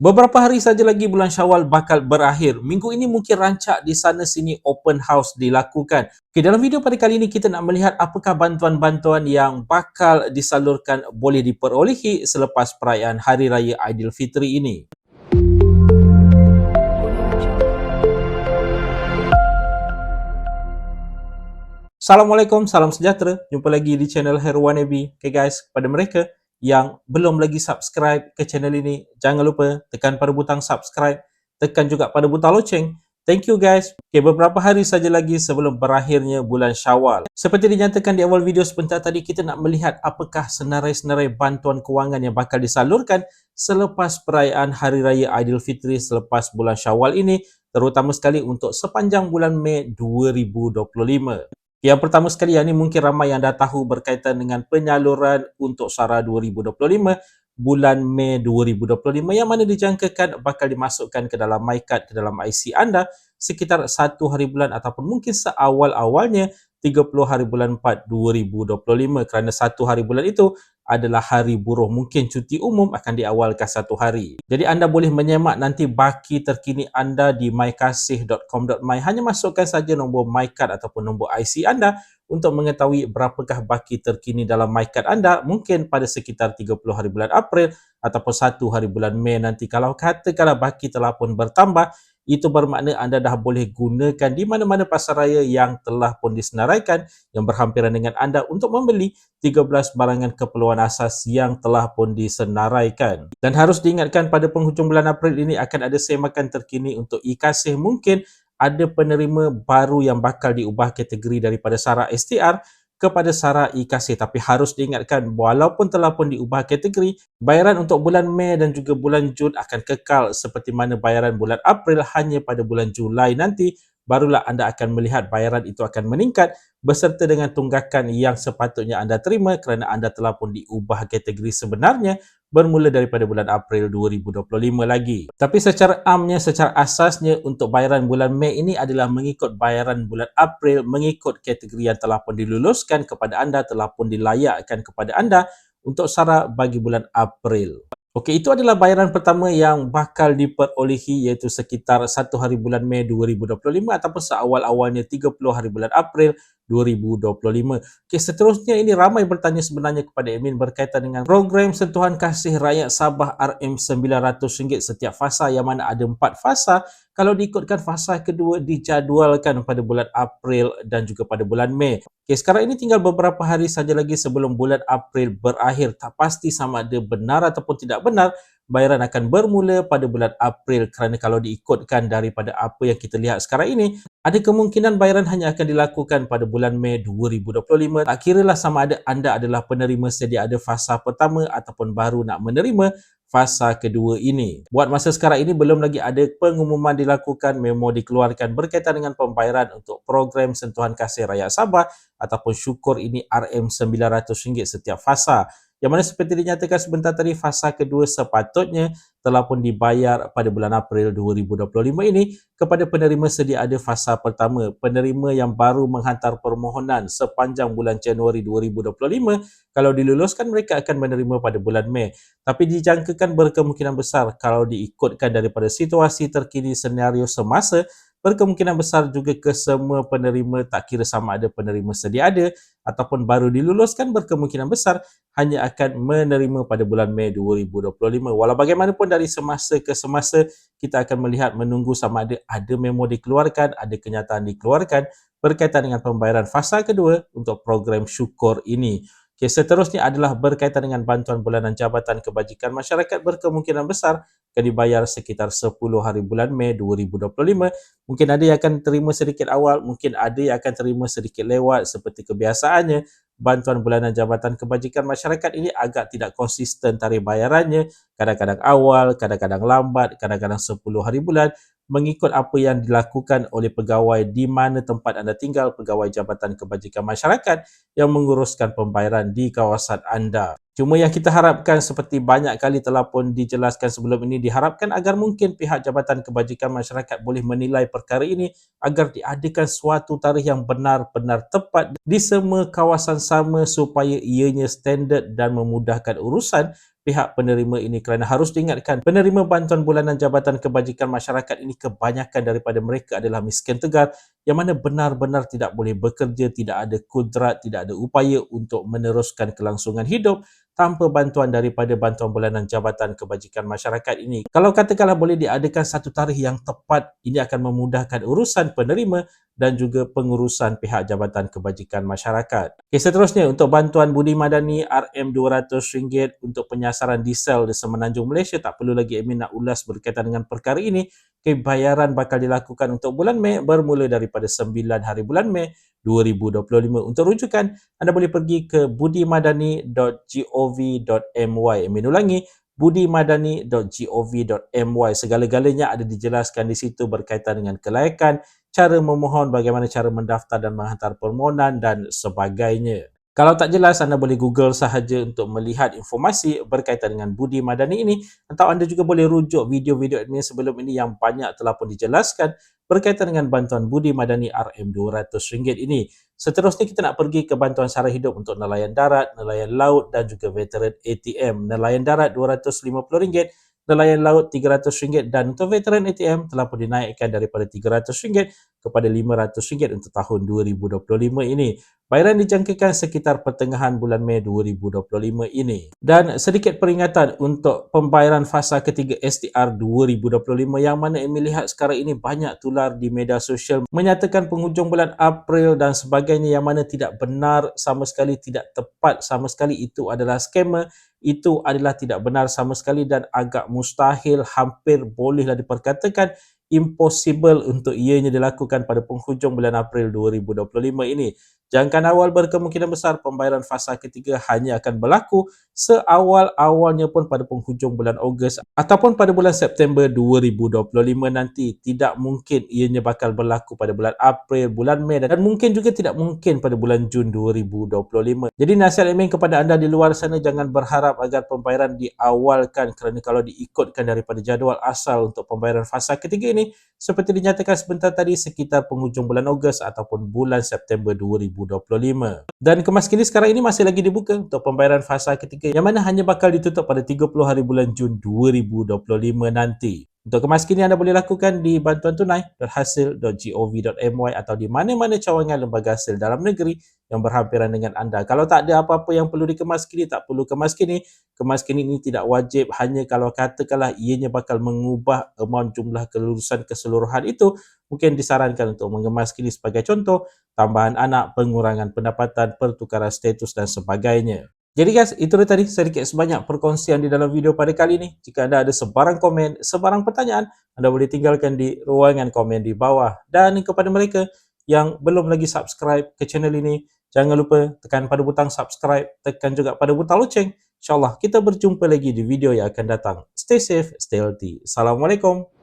Beberapa hari saja lagi bulan Syawal bakal berakhir. Minggu ini mungkin rancak di sana sini open house dilakukan. Okay, dalam video pada kali ini kita nak melihat apakah bantuan-bantuan yang bakal disalurkan boleh diperolehi selepas perayaan Hari Raya Aidilfitri ini. Assalamualaikum, salam sejahtera. Jumpa lagi di channel Herwan Nabi. Okay guys, kepada mereka yang belum lagi subscribe ke channel ini, jangan lupa tekan pada butang subscribe, tekan juga pada butang loceng. Thank you guys. Okay, beberapa hari saja lagi sebelum berakhirnya bulan Syawal. Seperti dinyatakan di awal video sebentar tadi, kita nak melihat apakah senarai-senarai bantuan kewangan yang bakal disalurkan selepas perayaan Hari Raya Aidilfitri selepas bulan Syawal ini, terutama sekali untuk sepanjang bulan Mei 2025. Yang pertama sekali yang ini mungkin ramai yang dah tahu berkaitan dengan penyaluran untuk SARA 2025 bulan Mei 2025 yang mana dijangkakan bakal dimasukkan ke dalam MyCard ke dalam IC anda sekitar satu hari bulan ataupun mungkin seawal-awalnya 30 hari bulan 4 2025 kerana satu hari bulan itu adalah hari buruh. Mungkin cuti umum akan diawalkan satu hari. Jadi anda boleh menyemak nanti baki terkini anda di mykasih.com.my hanya masukkan saja nombor MyCard ataupun nombor IC anda untuk mengetahui berapakah baki terkini dalam MyCard anda. Mungkin pada sekitar 30 hari bulan April ataupun satu hari bulan Mei nanti. Kalau katakanlah baki telah pun bertambah itu bermakna anda dah boleh gunakan di mana-mana pasar raya yang telah pun disenaraikan yang berhampiran dengan anda untuk membeli 13 barangan keperluan asas yang telah pun disenaraikan. Dan harus diingatkan pada penghujung bulan April ini akan ada semakan terkini untuk e-kasih mungkin ada penerima baru yang bakal diubah kategori daripada SARA STR kepada SARA e-kasih tapi harus diingatkan walaupun telah pun diubah kategori bayaran untuk bulan Mei dan juga bulan Jun akan kekal seperti mana bayaran bulan April hanya pada bulan Julai nanti barulah anda akan melihat bayaran itu akan meningkat beserta dengan tunggakan yang sepatutnya anda terima kerana anda telah pun diubah kategori sebenarnya bermula daripada bulan April 2025 lagi. Tapi secara amnya, secara asasnya untuk bayaran bulan Mei ini adalah mengikut bayaran bulan April mengikut kategori yang telah pun diluluskan kepada anda, telah pun dilayakkan kepada anda untuk syarat bagi bulan April. Okey, itu adalah bayaran pertama yang bakal diperolehi iaitu sekitar satu hari bulan Mei 2025 ataupun seawal-awalnya 30 hari bulan April 2025. Okey, seterusnya ini ramai bertanya sebenarnya kepada admin berkaitan dengan program sentuhan kasih rakyat Sabah RM900 setiap fasa yang mana ada empat fasa. Kalau diikutkan fasa kedua dijadualkan pada bulan April dan juga pada bulan Mei. Okey, sekarang ini tinggal beberapa hari saja lagi sebelum bulan April berakhir. Tak pasti sama ada benar ataupun tidak benar bayaran akan bermula pada bulan April kerana kalau diikutkan daripada apa yang kita lihat sekarang ini ada kemungkinan bayaran hanya akan dilakukan pada bulan Mei 2025 tak kira lah sama ada anda adalah penerima sedia ada fasa pertama ataupun baru nak menerima fasa kedua ini. Buat masa sekarang ini belum lagi ada pengumuman dilakukan memo dikeluarkan berkaitan dengan pembayaran untuk program sentuhan kasih rakyat Sabah ataupun syukur ini RM900 setiap fasa yang mana seperti dinyatakan sebentar tadi fasa kedua sepatutnya telah pun dibayar pada bulan April 2025 ini kepada penerima sedia ada fasa pertama. Penerima yang baru menghantar permohonan sepanjang bulan Januari 2025 kalau diluluskan mereka akan menerima pada bulan Mei. Tapi dijangkakan berkemungkinan besar kalau diikutkan daripada situasi terkini senario semasa berkemungkinan besar juga ke semua penerima tak kira sama ada penerima sedia ada ataupun baru diluluskan berkemungkinan besar hanya akan menerima pada bulan Mei 2025. Walau bagaimanapun dari semasa ke semasa kita akan melihat menunggu sama ada ada memo dikeluarkan, ada kenyataan dikeluarkan berkaitan dengan pembayaran fasa kedua untuk program syukur ini. Okay, seterusnya adalah berkaitan dengan bantuan bulanan Jabatan Kebajikan Masyarakat berkemungkinan besar akan dibayar sekitar 10 hari bulan Mei 2025. Mungkin ada yang akan terima sedikit awal, mungkin ada yang akan terima sedikit lewat seperti kebiasaannya. Bantuan bulanan Jabatan Kebajikan Masyarakat ini agak tidak konsisten tarikh bayarannya. Kadang-kadang awal, kadang-kadang lambat, kadang-kadang 10 hari bulan mengikut apa yang dilakukan oleh pegawai di mana tempat anda tinggal, pegawai Jabatan Kebajikan Masyarakat yang menguruskan pembayaran di kawasan anda. Cuma yang kita harapkan seperti banyak kali telah pun dijelaskan sebelum ini diharapkan agar mungkin pihak Jabatan Kebajikan Masyarakat boleh menilai perkara ini agar diadakan suatu tarikh yang benar-benar tepat di semua kawasan sama supaya ianya standard dan memudahkan urusan pihak penerima ini kerana harus diingatkan penerima bantuan bulanan Jabatan Kebajikan Masyarakat ini kebanyakan daripada mereka adalah miskin tegar yang mana benar-benar tidak boleh bekerja, tidak ada kudrat, tidak ada upaya untuk meneruskan kelangsungan hidup tanpa bantuan daripada bantuan bulanan Jabatan Kebajikan Masyarakat ini. Kalau katakanlah boleh diadakan satu tarikh yang tepat, ini akan memudahkan urusan penerima dan juga pengurusan pihak Jabatan Kebajikan Masyarakat. Okay, seterusnya untuk bantuan budi madani RM200 untuk penyasaran diesel di Semenanjung Malaysia, tak perlu lagi admin nak ulas berkaitan dengan perkara ini. Okay, bayaran bakal dilakukan untuk bulan Mei bermula daripada 9 hari bulan Mei 2025. Untuk rujukan, anda boleh pergi ke budimadani.gov.my. Amin ulangi, budimadani.gov.my. Segala-galanya ada dijelaskan di situ berkaitan dengan kelayakan, cara memohon, bagaimana cara mendaftar dan menghantar permohonan dan sebagainya. Kalau tak jelas, anda boleh Google sahaja untuk melihat informasi berkaitan dengan Budi Madani ini atau anda juga boleh rujuk video-video admin sebelum ini yang banyak telah pun dijelaskan berkaitan dengan bantuan Budi Madani RM200 ini. Seterusnya kita nak pergi ke bantuan sara hidup untuk nelayan darat, nelayan laut dan juga veteran ATM. Nelayan darat RM250, nelayan laut RM300 dan untuk veteran ATM telah pun dinaikkan daripada RM300 kepada RM500 untuk tahun 2025 ini. Bayaran dijangkakan sekitar pertengahan bulan Mei 2025 ini. Dan sedikit peringatan untuk pembayaran fasa ketiga STR 2025 yang mana Emil lihat sekarang ini banyak tular di media sosial menyatakan penghujung bulan April dan sebagainya yang mana tidak benar sama sekali, tidak tepat sama sekali itu adalah skema itu adalah tidak benar sama sekali dan agak mustahil hampir bolehlah diperkatakan impossible untuk ianya dilakukan pada penghujung bulan April 2025 ini. Jangkaan awal berkemungkinan besar pembayaran fasa ketiga hanya akan berlaku seawal-awalnya pun pada penghujung bulan Ogos ataupun pada bulan September 2025 nanti. Tidak mungkin ianya bakal berlaku pada bulan April, bulan Mei dan mungkin juga tidak mungkin pada bulan Jun 2025. Jadi nasihat Emin kepada anda di luar sana jangan berharap agar pembayaran diawalkan kerana kalau diikutkan daripada jadual asal untuk pembayaran fasa ketiga ini seperti dinyatakan sebentar tadi sekitar penghujung bulan Ogos ataupun bulan September 2025. 2025. Dan kemas kini sekarang ini masih lagi dibuka untuk pembayaran fasa ketiga yang mana hanya bakal ditutup pada 30 hari bulan Jun 2025 nanti. Untuk kemas kini anda boleh lakukan di bantuan tunai berhasil.gov.my atau di mana-mana cawangan lembaga hasil dalam negeri yang berhampiran dengan anda. Kalau tak ada apa-apa yang perlu dikemas kini, tak perlu kemas kini. Kemas kini ini tidak wajib hanya kalau katakanlah ianya bakal mengubah amount jumlah kelulusan keseluruhan itu mungkin disarankan untuk mengemas kini sebagai contoh tambahan anak, pengurangan pendapatan, pertukaran status dan sebagainya. Jadi guys, itu dia tadi sedikit sebanyak perkongsian di dalam video pada kali ini. Jika anda ada sebarang komen, sebarang pertanyaan, anda boleh tinggalkan di ruangan komen di bawah. Dan kepada mereka yang belum lagi subscribe ke channel ini, jangan lupa tekan pada butang subscribe, tekan juga pada butang loceng. InsyaAllah kita berjumpa lagi di video yang akan datang. Stay safe, stay healthy. Assalamualaikum.